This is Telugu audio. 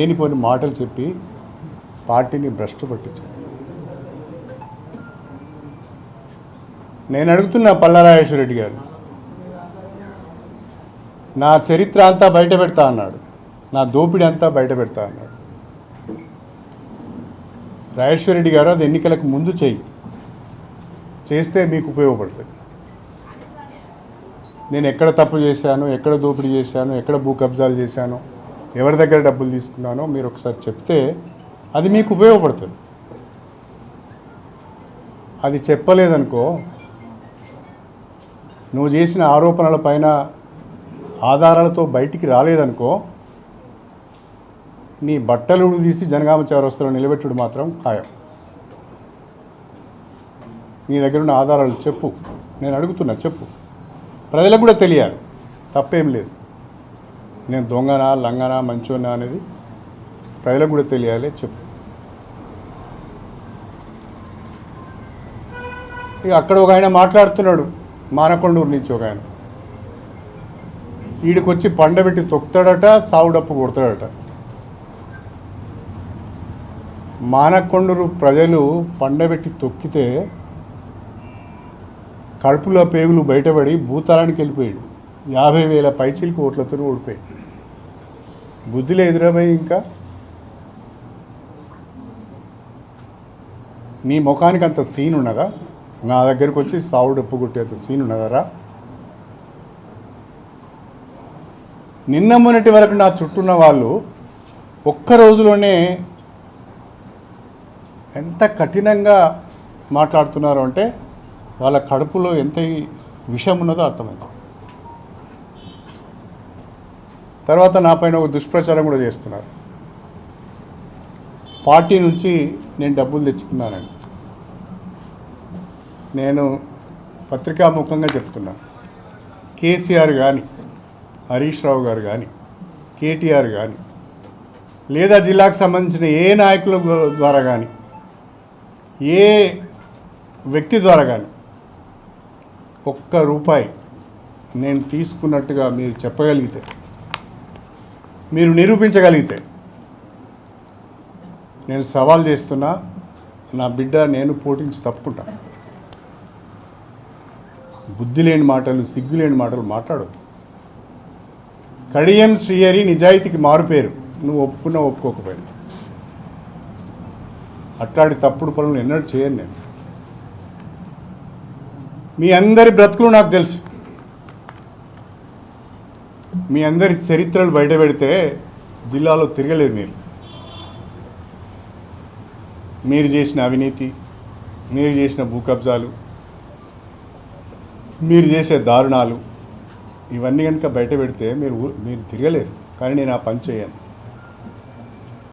లేనిపోని మాటలు చెప్పి పార్టీని భ్రష్టు పట్టించారు. నేను అడుగుతున్నా పల్లారాజేశ్వరరెడ్డి గారు నా చరిత్ర అంతా బయట పెడతా అన్నాడు నా దోపిడీ అంతా బయట పెడతా అన్నాడు. రాజేశ్వరరెడ్డి గారు అది ఎన్నికలకు ముందు చేయి చేస్తే మీకు ఉపయోగపడుతుంది. నేను ఎక్కడ తప్పు చేశాను ఎక్కడ దోపిడీ చేశాను ఎక్కడ భూ కబ్జాలు చేశాను ఎవరి దగ్గర డబ్బులు తీసుకున్నానో మీరు ఒకసారి చెప్తే అది మీకు ఉపయోగపడుతుంది. అది చెప్పలేదనుకో నువ్వు చేసిన ఆరోపణల పైన ఆధారాలతో బయటికి రాలేదనుకో నీ బట్టలు తీసి జనగామ చౌరస్తలో నిలబెట్టుడు మాత్రం ఖాయం. నీ దగ్గర ఉన్న ఆధారాలు చెప్పు. నేను అడుగుతున్నా చెప్పు. ప్రజలకు కూడా తెలియాలి. తప్పేం లేదు. నేను దొంగనా లంగనా మంచోనా అనేది ప్రజలకు కూడా తెలియాలి చెప్పు. ఇక అక్కడ ఒక ఆయన మాట్లాడుతున్నాడు మానకొండూరు నుంచి ఒక ఆయన. వీడికొచ్చి పండబెట్టి తొక్కుతాడట సావుడప్పు కొడతాడట. మానకొండూరు ప్రజలు పండబెట్టి తొక్కితే కడుపులో పేగులు బయటపడి భూతాలానికి వెళ్ళిపోయాడు. యాభై వేల పైచీలకు ఓట్లతో ఓడిపోయాయి బుద్ధిలో ఎదురపోయి ఇంకా. నీ ముఖానికి అంత సీన్ ఉన్నదా? నా దగ్గరికి వచ్చి సావుడు ఒప్పుకొట్టేంత సీన్ ఉన్నదరా నిన్న మొన్నటి వరకు నా చుట్టూన్న వాళ్ళు ఒక్క రోజులోనే ఎంత కఠినంగా మాట్లాడుతున్నారు అంటే వాళ్ళ కడుపులో ఎంత విషం ఉన్నదో అర్థమైంది. తర్వాత నాపైన ఒక దుష్ప్రచారం కూడా చేస్తున్నారు. పార్టీ నుంచి నేను డబ్బులు తెచ్చుకున్నానండి. నేను పత్రికాముఖంగా చెప్తున్నాను కేసీఆర్ కానీ హరీష్ రావు గారు కానీ కేటీఆర్ కానీ లేదా జిల్లాకు సంబంధించిన ఏ నాయకుల ద్వారా కానీ ఏ వ్యక్తి ద్వారా కానీ ఒక్క రూపాయి నేను తీసుకున్నట్టుగా మీరు చెప్పగలిగితే మీరు నిరూపించగలిగితే. నేను సవాల్ చేస్తున్నా నా బిడ్డ నేను పోటించి తప్పుకుంటా. బుద్ధి లేని మాటలు సిగ్గు లేని మాటలు మాట్లాడు కడియం శ్రీహరి నిజాయితీకి మారుపేరు నువ్వు ఒప్పుకున్నా ఒప్పుకోకపోయినా. అట్లాంటి తప్పుడు పనులు ఎన్నడూ చేయను నేను. మీ అందరి బ్రతుకులు నాకు తెలుసు. మీ అందరి చరిత్రలు బయట పెడితే జిల్లాలో తిరగలేదు మీరు. మీరు చేసిన అవినీతి మీరు చేసిన భూ కబ్జాలు మీరు చేసే దారుణాలు ఇవన్నీ కనుక బయట పెడితే మీరు మీరు తిరగలేరు. కానీ నేను ఆ పని చేయను.